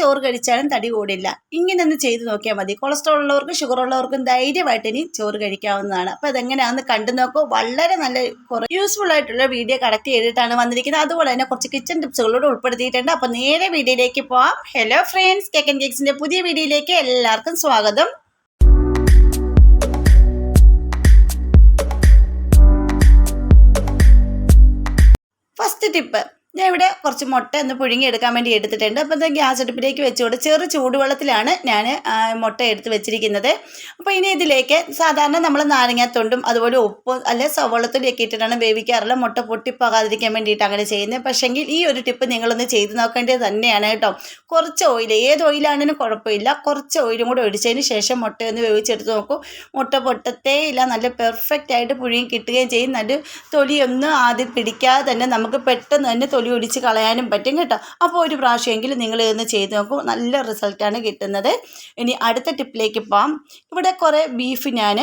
ചോറ് കഴിച്ചാലും തടി കൂടില്ല. ഇങ്ങനെ ഒന്ന് ചെയ്ത് നോക്കിയാൽ മതി. കൊളസ്ട്രോൾ ഉള്ളവർക്കും ഷുഗർ ഉള്ളവർക്കും ധൈര്യമായിട്ട് ഇനി ചോറ് കഴിക്കാവുന്നതാണ്. അപ്പോൾ അതെങ്ങനെയാണെന്ന് കണ്ടു നോക്കൂ. വളരെ നല്ല കുറേ യൂസ്ഫുൾ ആയിട്ടുള്ള വീഡിയോ കളക്ട് ചെയ്തിട്ടാണ് വന്നിരിക്കുന്നത്. അതുപോലെ തന്നെ കുറച്ച് കിച്ചൺ ടിപ്സുകളോട് ഉൾപ്പെടുത്തിയിട്ടുണ്ട്. അപ്പോൾ നേരെ വീഡിയോയിലേക്ക് പോവാം. ഹലോ ഫ്രണ്ട്സ് കേക്കൻ കേക്സിന്റെ പുതിയ വീഡിയോയിലേക്ക് എല്ലാവർക്കും സ്വാഗതം. ഫസ്റ്റ് ടിപ്പ് ഞാൻ ഇവിടെ കുറച്ച് മുട്ട ഒന്ന് പുഴുങ്ങി എടുക്കാൻ വേണ്ടി എടുത്തിട്ടുണ്ട്. അപ്പോൾ ഇത് ഗ്യാസ് അടുപ്പിലേക്ക് വെച്ചുകൊണ്ട് ചെറു ചൂടുവെള്ളത്തിലാണ് ഞാൻ മുട്ട എടുത്ത് വെച്ചിരിക്കുന്നത്. അപ്പോൾ ഇനി ഇതിലേക്ക് സാധാരണ നമ്മൾ നാരങ്ങാത്തൊണ്ടും അതുപോലെ ഉപ്പ് അല്ലെ സവോളത്തൊലിയൊക്കെ ഇട്ടിട്ടാണ് വേവിക്കാറുള്ളത് മുട്ട പൊട്ടിപ്പോകാതിരിക്കാൻ വേണ്ടിയിട്ട് അങ്ങനെ ചെയ്യുന്നത്. പക്ഷേങ്കിൽ ഈ ഒരു ടിപ്പ് നിങ്ങളൊന്ന് ചെയ്ത് നോക്കേണ്ടത് തന്നെയാണ് കേട്ടോ. കുറച്ച് ഓയിൽ ഏത് ഓയിലാണെങ്കിലും കുഴപ്പമില്ല. കുറച്ച് ഓയിലും കൂടെ ഒഴിച്ചതിന് ശേഷം മുട്ട ഒന്ന് വേവിച്ചെടുത്ത് നോക്കൂ. മുട്ട പൊട്ടത്തേ ഇല്ല. നല്ല പെർഫെക്റ്റ് ആയിട്ട് പുഴുങ്ങി കിട്ടുകയും ചെയ്യും. നല്ല തൊലിയൊന്നും ആദ്യം പിടിക്കാതെ തന്നെ നമുക്ക് പെട്ടെന്ന് തന്നെ തൊലി ഒടിച്ച് കളയാനും പറ്റും കേട്ടോ. അപ്പോൾ ഒരു പ്രാവശ്യമെങ്കിലും നിങ്ങൾ ഇതൊന്ന് ചെയ്ത് നോക്കും. നല്ല റിസൾട്ടാണ് കിട്ടുന്നത്. ഇനി അടുത്ത ടിപ്പിലേക്ക് പോകാം ഇവിടെ കുറേ ബീഫ് ഞാൻ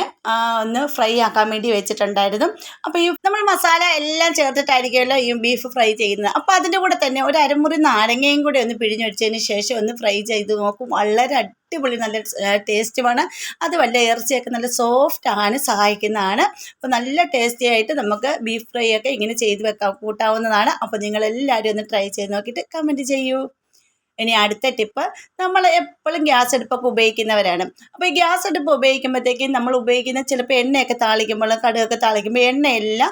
ഒന്ന് ഫ്രൈ ആക്കാൻ വേണ്ടി വെച്ചിട്ടുണ്ടായിരുന്നു. അപ്പോൾ ഈ നമ്മൾ മസാല എല്ലാം ചേർത്തിട്ടായിരിക്കുമല്ലോ ഈ ബീഫ് ഫ്രൈ ചെയ്യുന്നത്. അപ്പോൾ അതിന്റെ കൂടെ തന്നെ ഒരു അരമുറി നാരങ്ങയും കൂടി ഒന്ന് പിഴിഞ്ഞൊഴിച്ചതിന് ശേഷം ഒന്ന് ഫ്രൈ ചെയ്ത് നോക്കും. വളരെ അടിപൊളി നല്ല ടേസ്റ്റുമാണ്. അത് വല്ല ഇറച്ചിയൊക്കെ നല്ല സോഫ്റ്റ് ആകാൻ സഹായിക്കുന്നതാണ്. അപ്പോൾ നല്ല ടേസ്റ്റി ആയിട്ട് നമുക്ക് ബീഫ് ഫ്രൈ ഒക്കെ ഇങ്ങനെ ചെയ്ത് വെക്കാം കൂട്ടാവുന്നതാണ്. അപ്പോൾ നിങ്ങളെല്ലാവരും ഒന്ന് ട്രൈ ചെയ്ത് നോക്കിയിട്ട് കമന്റ് ചെയ്യൂ. ഇനി അടുത്ത ടിപ്പ് നമ്മൾ എപ്പോഴും ഗ്യാസ് അടുപ്പൊക്കെ ഉപയോഗിക്കുന്നവരാണ്. അപ്പോൾ ഈ ഗ്യാസ് അടുപ്പ് ഉപയോഗിക്കുമ്പോഴത്തേക്കും നമ്മൾ ഉപയോഗിക്കുന്ന ചിലപ്പോൾ എണ്ണയൊക്കെ താളിക്കുമ്പോൾ കടുകൊക്കെ താളിക്കുമ്പോൾ എണ്ണയെല്ലാം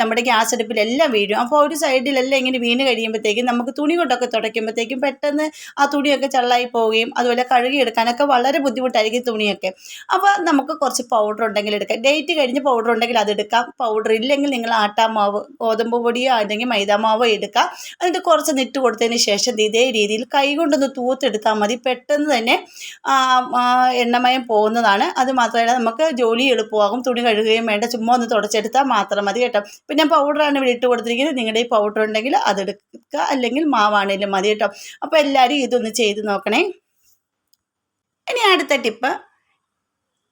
നമ്മുടെ ഗ്യാസ് അടുപ്പിലെല്ലാം വീഴും. അപ്പോൾ ഒരു സൈഡിലെല്ലാം ഇങ്ങനെ വീണ് കഴിയുമ്പോഴത്തേക്കും നമുക്ക് തുണി കൊണ്ടൊക്കെ തുടയ്ക്കുമ്പോഴത്തേക്കും പെട്ടെന്ന് ആ തുണിയൊക്കെ ചള്ളായി പോവുകയും അതുപോലെ കഴുകിയെടുക്കാനൊക്കെ വളരെ ബുദ്ധിമുട്ടായിരിക്കും തുണിയൊക്കെ. അപ്പോൾ നമുക്ക് കുറച്ച് പൗഡർ ഉണ്ടെങ്കിൽ എടുക്കാം. ഡേറ്റ് കഴിഞ്ഞ് പൗഡർ ഉണ്ടെങ്കിൽ അത് എടുക്കാം. പൗഡർ ഇല്ലെങ്കിൽ നിങ്ങൾ ആട്ടാമാവ് ഗോതമ്പ് പൊടിയോ അല്ലെങ്കിൽ മൈദാമാവോ എടുക്കാം. എന്നിട്ട് കുറച്ച് നിട്ട് കൊടുത്തതിന് ശേഷം ഇതേ ഇതേ രീതിയിൽ കൈ കൊണ്ടൊന്ന് തൂത്തെടുത്താൽ മതി. പെട്ടെന്ന് തന്നെ എണ്ണമയം പോകുന്നതാണ്. അത് മാത്രമല്ല നമുക്ക് ജോലി എളുപ്പമാകും തുണി കഴുകുകയും വേണ്ട ചുമ്മാ ഒന്ന് തുടച്ചെടുത്താൽ മാത്രം മതി കേട്ടോ. പിന്നെ പൗഡറാണ് ഇവിടെ ഇട്ട് കൊടുത്തിരിക്കുന്നത്. നിങ്ങളുടെ ഈ പൗഡർ ഉണ്ടെങ്കിൽ അതെടുക്കുക അല്ലെങ്കിൽ മാവാണേലും മതി കേട്ടോ. അപ്പോൾ എല്ലാവരും ഇതൊന്ന് ചെയ്ത് നോക്കണേ. ഇനി അടുത്ത ടിപ്പ്.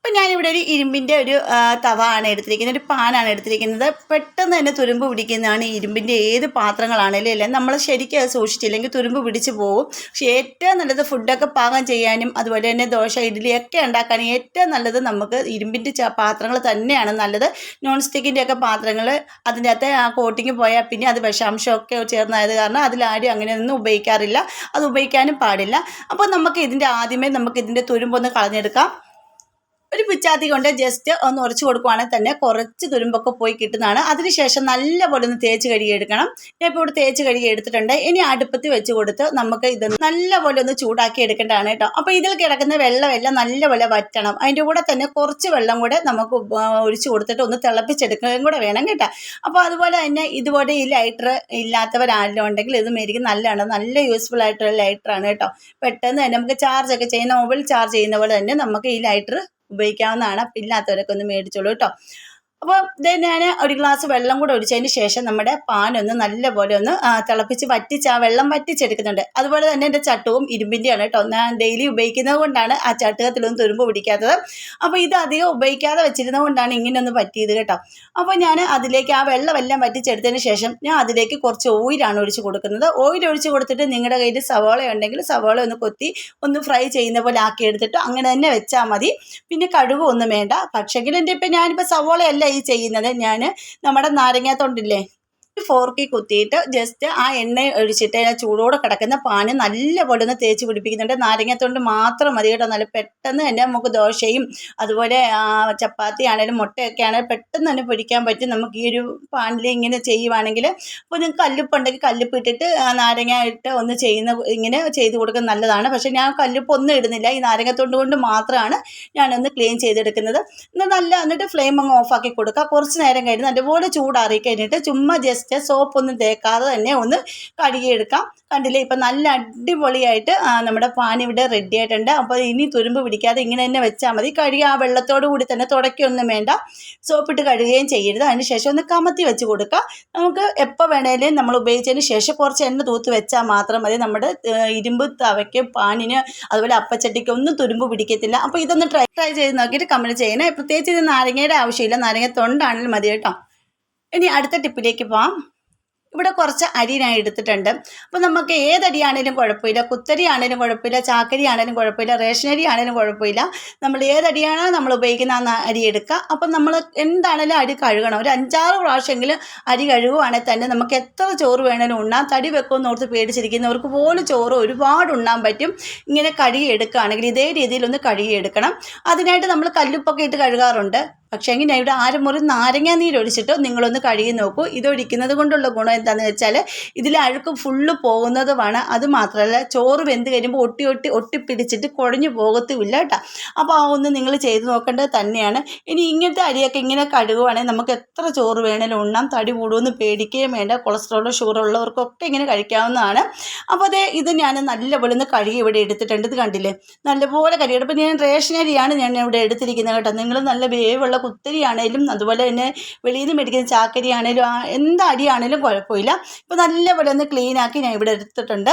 ഇപ്പം ഞാനിവിടെ ഒരു ഇരുമ്പിന്റെ ഒരു തവ ആണ് എടുത്തിരിക്കുന്നത് ഒരു പാനാണ് എടുത്തിരിക്കുന്നത്. പെട്ടെന്ന് തന്നെ തുരുമ്പ് പിടിക്കുന്നതാണ് ഇരുമ്പിന്റെ ഏത് പാത്രങ്ങളാണെങ്കിലും എല്ലാം. നമ്മൾ ശരിക്കും അത് സൂക്ഷിച്ചില്ലെങ്കിൽ തുരുമ്പ് പിടിച്ച് പോകും. പക്ഷേ ഏറ്റവും നല്ലത് ഫുഡൊക്കെ പാകം ചെയ്യാനും അതുപോലെ തന്നെ ദോശ ഇഡ്ഡലി ഒക്കെ ഉണ്ടാക്കാനും ഏറ്റവും നല്ലത് നമുക്ക് ഇരുമ്പിന്റെ പാത്രങ്ങൾ തന്നെയാണ് നല്ലത്. നോൺ സ്റ്റിക്കിന്റെ ഒക്കെ പാത്രങ്ങൾ അതിന്റെ അകത്ത് ആ കോട്ടിങ് പോയാൽ പിന്നെ അത് വിഷാംശമൊക്കെ ചേർന്നായത് കാരണം അതിലാരും അങ്ങനെയൊന്നും ഉപയോഗിക്കാറില്ല. അത് ഉപയോഗിക്കാനും പാടില്ല. അപ്പോൾ നമുക്ക് ഇതിന്റെ ആദ്യമേ നമുക്ക് ഇതിന്റെ തുരുമ്പൊന്ന് കളഞ്ഞെടുക്കാം. ഒരു പിച്ചാത്തി കൊണ്ട് ജസ്റ്റ് ഒന്ന് ഉറച്ചു കൊടുക്കുവാണെങ്കിൽ തന്നെ കുറച്ച് തുരുമ്പൊക്കെ പോയി കിട്ടുന്നതാണ്. അതിനുശേഷം നല്ലപോലെ ഒന്ന് തേച്ച് കഴുകി എടുക്കണം. ഞാൻ ഇപ്പോൾ ഇവിടെ തേച്ച് കഴുകി എടുത്തിട്ടുണ്ട്. ഇനി അടുപ്പത്ത് വെച്ച് കൊടുത്ത് നമുക്ക് ഇത് നല്ലപോലെ ഒന്ന് ചൂടാക്കി എടുക്കേണ്ടതാണ് കേട്ടോ. അപ്പോൾ ഇതിൽ കിടക്കുന്ന വെള്ളമെല്ലാം നല്ലപോലെ വറ്റണം. അതിന്റെ കൂടെ തന്നെ കുറച്ച് വെള്ളം കൂടെ നമുക്ക് ഒഴിച്ച് കൊടുത്തിട്ട് ഒന്ന് തിളപ്പിച്ചെടുക്കുകയും കൂടെ വേണം കേട്ടോ. അപ്പോൾ അതുപോലെ തന്നെ ഇതുപോലെ ഈ ലൈറ്റർ ഇല്ലാത്തവരാരെങ്കിലും ഉണ്ടെങ്കിൽ ഇത് മേരിക്കും നല്ലതാണ്. നല്ല യൂസ്ഫുൾ ആയിട്ടുള്ള ലൈറ്ററാണ് കേട്ടോ. പെട്ടെന്ന് തന്നെ നമുക്ക് ചാർജ് ഒക്കെ ചെയ്യുന്ന മൊബൈൽ ചാർജ് ചെയ്യുന്ന പോലെ തന്നെ നമുക്ക് ഈ ലൈറ്റർ ഉപയോഗിക്കാവുന്നതാണ്. അപ്പം ഇല്ലാത്തവരൊക്കെ ഒന്ന് മേടിച്ചോളൂ കേട്ടോ. അപ്പോൾ ഞാൻ ഒരു ഗ്ലാസ് വെള്ളം കൂടെ ഒഴിച്ചതിന് ശേഷം നമ്മുടെ പാനൊന്ന് നല്ലപോലെ ഒന്ന് തിളപ്പിച്ച് വറ്റിച്ച് ആ വെള്ളം വറ്റിച്ചെടുക്കുന്നുണ്ട്. അതുപോലെ തന്നെ എന്റെ ചട്ടവും ഇരുമ്പിന്റെയാണ് കേട്ടോ. ഞാൻ ഡെയിലി ഉപയോഗിക്കുന്നത് കൊണ്ടാണ് ആ ചട്ടുകത്തിലൊന്നും തുരുമ്പ് പിടിക്കാത്തത്. അപ്പോൾ ഇത് അധികം ഉപയോഗിക്കാതെ വെച്ചിരുന്നത് കൊണ്ടാണ് ഇങ്ങനെ ഒന്ന് പറ്റിയത് കേട്ടോ. അപ്പോൾ ഞാൻ അതിലേക്ക് ആ വെള്ളമെല്ലാം വറ്റിച്ചെടുത്തതിന് ശേഷം ഞാൻ അതിലേക്ക് കുറച്ച് ഓയിലാണ് ഒഴിച്ച് കൊടുക്കുന്നത്. ഓയിൽ ഒഴിച്ച് കൊടുത്തിട്ട് നിങ്ങളുടെ കയ്യിൽ സവോള ഉണ്ടെങ്കിൽ സവോള ഒന്ന് കൊത്തി ഒന്ന് ഫ്രൈ ചെയ്യുന്ന പോലെ ആക്കി എടുത്തിട്ട് അങ്ങനെ തന്നെ വെച്ചാൽ മതി. പിന്നെ കടുക് ഒന്നും വേണ്ട. പക്ഷേങ്കിൽ എന്റെ ഇപ്പം ഞാനിപ്പോൾ സവോളയല്ല ഈ ചെയ്യുന്നത്? ഞാൻ നമ്മുടെ നാരങ്ങാത്തൊണ്ടില്ലേ ഫോർക്കിൽ കുത്തിയിട്ട് ജസ്റ്റ് ആ എണ്ണ ഒഴിച്ചിട്ട് ആ ചൂടോടെ കിടക്കുന്ന പാന് നല്ലപോലെ ഒന്ന് തേച്ച് പിടിപ്പിക്കുന്നുണ്ട്. നാരങ്ങത്തൊണ്ട് മാത്രം മതി കേട്ടോ. നല്ല പെട്ടെന്ന് തന്നെ നമുക്ക് ദോശയും അതുപോലെ ചപ്പാത്തി ആണെങ്കിലും മുട്ടയൊക്കെ ആണെങ്കിലും പെട്ടെന്ന് തന്നെ പിടിക്കാൻ പറ്റും. നമുക്ക് ഈ ഒരു പാനിൽ ഇങ്ങനെ ചെയ്യുവാണെങ്കിൽ അപ്പോൾ നിങ്ങൾക്ക് കല്ലുപ്പുണ്ടെങ്കിൽ കല്ലുപ്പ് ഇട്ടിട്ട് നാരങ്ങ ഇട്ട് ഒന്ന് ചെയ്യുന്ന ഇങ്ങനെ ചെയ്ത് കൊടുക്കുന്നത് നല്ലതാണ്. പക്ഷേ ഞാൻ കല്ലുപ്പ് ഒന്നും ഇടുന്നില്ല. ഈ നാരങ്ങത്തൊണ്ട് കൊണ്ട് മാത്രമാണ് ഞാനൊന്ന് ക്ലീൻ ചെയ്തെടുക്കുന്നത്. എന്നാൽ നല്ല എന്നിട്ട് ഫ്ലെയിം അങ്ങ് ഓഫാക്കി കൊടുക്കുക. കുറച്ച് നേരം കഴിഞ്ഞ് നല്ലപോലെ ചൂടാറി കഴിഞ്ഞിട്ട് ചുമ്മാ ജസ്റ്റ് സോപ്പൊന്നും തേക്കാതെ തന്നെ ഒന്ന് കഴുകിയെടുക്കാം. കണ്ടില്ലേ ഇപ്പം നല്ല അടിപൊളിയായിട്ട് നമ്മുടെ പാൻ ഇവിടെ റെഡി ആയിട്ടുണ്ട്. അപ്പോൾ ഇനി തുരുമ്പ് പിടിക്കാതെ ഇങ്ങനെ തന്നെ വെച്ചാൽ മതി. കഴുകി ആ വെള്ളത്തോടു കൂടി തന്നെ തുടയ്ക്കൊന്നും വേണ്ട. സോപ്പിട്ട് കഴുകുകയും ചെയ്യരുത്. അതിന് ശേഷം ഒന്ന് കമത്തി വെച്ച് കൊടുക്കുക നമുക്ക് എപ്പോൾ വേണേലും നമ്മൾ ഉപയോഗിച്ചതിന് ശേഷം കുറച്ച് എണ്ണ തൂത്ത് വെച്ചാൽ മാത്രം മതി. നമ്മുടെ ഇരുമ്പ് തവയ്ക്ക് പാനിന് അതുപോലെ അപ്പച്ചട്ടിക്ക് ഒന്നും തുരുമ്പ് പിടിക്കത്തില്ല. അപ്പോൾ ഇതൊന്ന് ട്രൈ ട്രൈ ചെയ്ത് നോക്കിയിട്ട് കമന്റ് ചെയ്യണേ. പ്രത്യേകിച്ച് ഇത് നാരങ്ങയുടെ ആവശ്യമില്ല. നാരങ്ങ തൊണ്ടാണെങ്കിലും മതി കേട്ടോ. ഇനി അടുത്ത ടിപ്പിലേക്ക് പോവാം. ഇവിടെ കുറച്ച് അരി ഞാൻ എടുത്തിട്ടുണ്ട്. അപ്പോൾ നമുക്ക് ഏതരിയാണേലും കുഴപ്പമില്ല. കുത്തരി ആണേലും കുഴപ്പമില്ല. ചാക്കരി ആണേലും കുഴപ്പമില്ല. റേഷനരി ആണേലും കുഴപ്പമില്ല. നമ്മൾ ഏതരിയാണോ നമ്മൾ ഉപയോഗിക്കുന്ന ആ അരി എടുക്കുക. അപ്പം നമ്മൾ എന്താണേലും അരി കഴുകണം. ഒരു അഞ്ചാറ് പ്രാവശ്യമെങ്കിലും അരി കഴുകുവാണെങ്കിൽ തന്നെ നമുക്ക് എത്ര ചോറ് വേണേലും ഉണ്ണാൻ തടി വെക്കുമെന്ന് ഓർത്ത് പേടിച്ചിരിക്കുന്നവർക്ക് പോലും ചോറ് ഒരുപാട് ഉണ്ണാൻ പറ്റും. ഇങ്ങനെ കഴുകി എടുക്കുകയാണെങ്കിൽ ഇതേ രീതിയിൽ ഒന്ന് കഴുകി എടുക്കണം. അതിനായിട്ട് നമ്മൾ കല്ലുപ്പൊക്കെ ഇട്ട് കഴുകാറുണ്ട്. പക്ഷേ എങ്കിൽ ഞാൻ ഇവിടെ മുറി നാരങ്ങ നീരൊഴിച്ചിട്ട് നിങ്ങളൊന്ന് കഴുകി നോക്കൂ. ഇതൊഴിക്കുന്നത് കൊണ്ടുള്ള ഗുണം എന്താണെന്ന് വെച്ചാൽ ഇതിൽ അഴുക്ക് ഫുള്ള് പോകുന്നതുമാണ്. അത് മാത്രമല്ല ചോറ് വെന്ത് കഴിയുമ്പോൾ ഒട്ടി ഒട്ടി ഒട്ടിപ്പിടിച്ചിട്ട് കുഴഞ്ഞു പോകത്തുമില്ല കേട്ടോ. അപ്പോൾ ആ ഒന്ന് നിങ്ങൾ ചെയ്ത് നോക്കേണ്ടത് തന്നെയാണ്. ഇനി ഇങ്ങനത്തെ അരിയൊക്കെ ഇങ്ങനെ കഴുകുവാണെങ്കിൽ നമുക്ക് എത്ര ചോറ് വേണേലും ഉണ്ണാം. തടി കൂടുമെന്ന് പേടിക്കുകയും വേണ്ട. കൊളസ്ട്രോളോ ഷുഗർ ഉള്ളവർക്കൊക്കെ ഇങ്ങനെ കഴിക്കാവുന്നതാണ്. അപ്പോൾ അതേ ഇത് ഞാൻ നല്ലപോലെ ഒന്ന് കഴുകി ഇവിടെ എടുത്തിട്ടുണ്ട്. ഇത് കണ്ടില്ലേ? നല്ലപോലെ കഴുകിയിട്ട് ഞാൻ റേഷൻ അരിയാണ് ഞാൻ ഇവിടെ എടുത്തിരിക്കുന്നത് കേട്ടോ. നിങ്ങൾ നല്ല വേവുള്ള കുത്തരി ആണേലും അതുപോലെ തന്നെ വെളിയിൽ നിന്ന് മേടിക്കുന്ന ചാക്കരി ആണേലും എന്ത് അരിയാണേലും കുഴപ്പമില്ല. ഇപ്പോൾ നല്ലപോലെ ഒന്ന് ക്ലീനാക്കി ഞാൻ ഇവിടെ എടുത്തിട്ടുണ്ട്.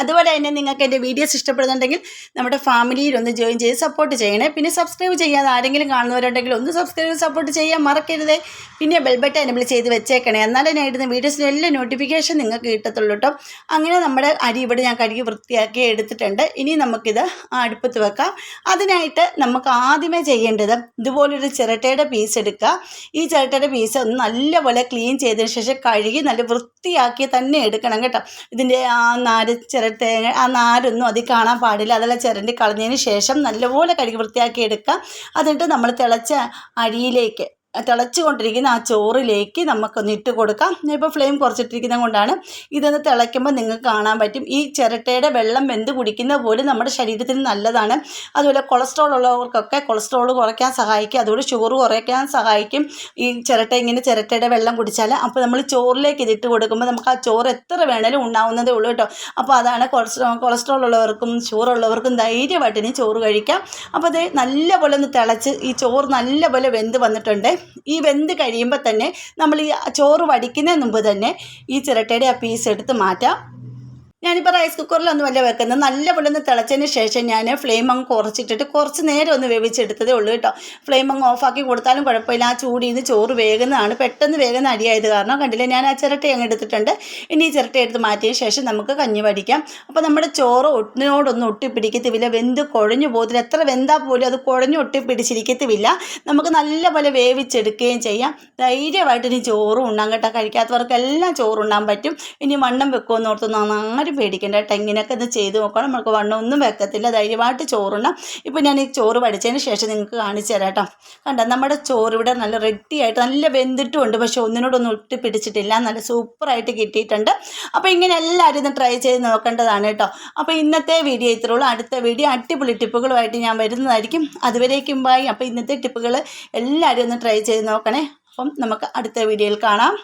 അതുപോലെ തന്നെ നിങ്ങൾക്ക് എന്റെ വീഡിയോസ് ഇഷ്ടപ്പെടുന്നുണ്ടെങ്കിൽ നമ്മുടെ ഫാമിലിയിൽ ഒന്ന് ജോയിൻ ചെയ്ത് സപ്പോർട്ട് ചെയ്യണേ. പിന്നെ സബ്സ്ക്രൈബ് ചെയ്യാതെ ആരെങ്കിലും കാണുന്നവരുണ്ടെങ്കിൽ ഒന്ന് സബ്സ്ക്രൈബ് സപ്പോർട്ട് ചെയ്യാൻ മറക്കരുത്. പിന്നെ ബെൽബട്ടൺ എനബിൾ ചെയ്ത് വെച്ചേക്കണേ. എന്നാലേ ഞാൻ ഇടുന്ന വീഡിയോസിന്റെ എല്ലാ നോട്ടിഫിക്കേഷൻ നിങ്ങൾക്ക് കിട്ടത്തുള്ളൂ കേട്ടോ അങ്ങനെ നമ്മുടെ അരി ഇവിടെ ഞാൻ കഴുകി വൃത്തിയാക്കി എടുത്തിട്ടുണ്ട്. ഇനി നമുക്കിത് അടുപ്പത്ത് വെക്കാം. അതിനായിട്ട് നമുക്ക് ആദ്യമേ ചെയ്യേണ്ടത് ഇതുപോലൊരു ചിരട്ടയുടെ പീസ് എടുക്കുക. ഈ ചിരട്ടയുടെ പീസ് ഒന്ന് നല്ലപോലെ ക്ലീൻ ചെയ്തതിന് ശേഷം കഴുകി നല്ല വൃത്തിയാക്കി തന്നെ എടുക്കണം കേട്ടോ. ഇതിന്റെ ആ നാര് ചിരട്ട ആ നാരൊന്നും അതിൽ കാണാൻ പാടില്ല. അതെല്ലാം ചിരണ്ടി കളഞ്ഞതിന് ശേഷം നല്ലപോലെ കഴുകി വൃത്തിയാക്കി എടുക്കുക എന്നിട്ട് നമ്മൾ തിളച്ച അരിയിലേക്ക് തിളച്ചുകൊണ്ടിരിക്കുന്ന ആ ചോറിലേക്ക് നമുക്കൊന്ന് ഇട്ട് കൊടുക്കാം. ഞാൻ ഇപ്പോൾ ഫ്ലെയിം കുറച്ചിട്ടിരിക്കുന്നത് കൊണ്ടാണ് ഇതൊന്ന് തിളയ്ക്കുമ്പോൾ നിങ്ങൾക്ക് കാണാൻ പറ്റും. ഈ ചിരട്ടയുടെ വെള്ളം വെന്ത് കുടിക്കുന്ന പോലും നമ്മുടെ ശരീരത്തിന് നല്ലതാണ്. അതുപോലെ കൊളസ്ട്രോൾ ഉള്ളവർക്കൊക്കെ കൊളസ്ട്രോൾ കുറയ്ക്കാൻ സഹായിക്കും. അതുപോലെ ഷുഗർ കുറയ്ക്കാൻ സഹായിക്കും. ഈ ചിരട്ട ഇങ്ങനെ ചിരട്ടയുടെ വെള്ളം കുടിച്ചാൽ അപ്പോൾ നമ്മൾ ചോറിലേക്ക് ഇതിട്ട് കൊടുക്കുമ്പോൾ നമുക്ക് ആ ചോറ് എത്ര വേണേലും ഉണ്ടാവുന്നതേ ഉള്ളൂ കേട്ടോ. അപ്പോൾ അതാണ് കൊളസ്ട്രോ കൊളസ്ട്രോൾ ഉള്ളവർക്കും ഷുഗർ ഉള്ളവർക്കും ധൈര്യമായിട്ട് ഇനി ചോറ് കഴിക്കാം. അപ്പോൾ അത് നല്ലപോലെ ഒന്ന് തിളച്ച് ഈ ചോറ് നല്ലപോലെ വെന്ത് വന്നിട്ടുണ്ട്. ഈ വെന്ത് കഴിയുമ്പോൾ തന്നെ നമ്മൾ ഈ ചോറ് വടിക്കുന്നതിന് മുമ്പ് തന്നെ ഈ ചിരട്ടയുടെ ആ പീസ് എടുത്ത് മാറ്റാം. ഞാനിപ്പോൾ റൈസ് കുക്കറിലൊന്നും അല്ല വെക്കുന്നത്. നല്ലപോലെ ഒന്ന് തിളച്ചതിന് ശേഷം ഞാൻ ഫ്ലെയിം അങ്ങ് കുറച്ചിട്ടിട്ട് കുറച്ച് നേരം ഒന്ന് വേവിച്ചെടുത്തതേ ഉള്ളൂ കേട്ടോ. ഫ്ലെയിം അങ്ങ് ഓഫാക്കി കൊടുത്താലും കുഴപ്പമില്ല. ആ ചൂടിൽ നിന്ന് ചോറ് വേകുന്നതാണ്. പെട്ടെന്ന് വേഗം അടിയായത് കാരണം കണ്ടില്ലേ ഞാൻ ആ ചിരട്ട അങ്ങ് എടുത്തിട്ടുണ്ട്. ഇനി ഈ ചിരട്ട എടുത്ത് മാറ്റിയ ശേഷം നമുക്ക് കഞ്ഞി വടിക്കാം. അപ്പോൾ നമ്മുടെ ചോറ് ഒട്ടിനോടൊന്നും ഒട്ടിപ്പിടിക്കത്തില്ല. വെന്ത് കുഴഞ്ഞു പോകത്തില്ല. എത്ര വെന്താൽ പോലും അത് കുഴഞ്ഞു ഒട്ടിപ്പിടിച്ചിരിക്കത്തുമില്ല നമുക്ക് നല്ലപോലെ വേവിച്ചെടുക്കുകയും ചെയ്യാം. ധൈര്യമായിട്ട് ഇനി ചോറും ഉണ്ണാൻ കേട്ടോ. കഴിക്കാത്തവർക്കെല്ലാം ചോറുണ്ണാൻ പറ്റും. ഇനി വണ്ണം വെക്കുമെന്ന് ഓർത്തൊന്നും ആരും പേടിക്കേണ്ട. കേട്ടോ ഇത് ചെയ്ത് നോക്കണം. നമുക്ക് വണ്ണം ഒന്നും വെക്കത്തില്ല. ധൈര്യമായിട്ട് ചോറുണ്ണാം. ഇപ്പോൾ ഞാൻ ഈ ചോറ് പഠിച്ചതിന് ശേഷം നിങ്ങൾക്ക് കാണിച്ചു തരാം കേട്ടോ. കണ്ട? നമ്മുടെ ചോറ് ഇവിടെ നല്ല റെഡിയായിട്ട് നല്ല വെന്തിട്ടുമുണ്ട്. പക്ഷെ ഒന്നിനോടൊന്നും ഒട്ടി പിടിച്ചിട്ടില്ല. നല്ല സൂപ്പറായിട്ട് കിട്ടിയിട്ടുണ്ട്. അപ്പോൾ ഇങ്ങനെ എല്ലാവരും ഒന്ന് ട്രൈ ചെയ്ത് നോക്കേണ്ടതാണ് കേട്ടോ. അപ്പോൾ ഇന്നത്തെ വീഡിയോ ഇത്രയുള്ളൂ അടുത്ത വീഡിയോ അടിപൊളി ടിപ്പുകളുമായിട്ട് ഞാൻ വരുന്നതായിരിക്കും. അതുവരേക്കും ബായി അപ്പോൾ ഇന്നത്തെ ടിപ്പുകൾ എല്ലാവരും ഒന്ന് ട്രൈ ചെയ്ത് നോക്കണേ. അപ്പം നമുക്ക് അടുത്ത വീഡിയോയിൽ കാണാം.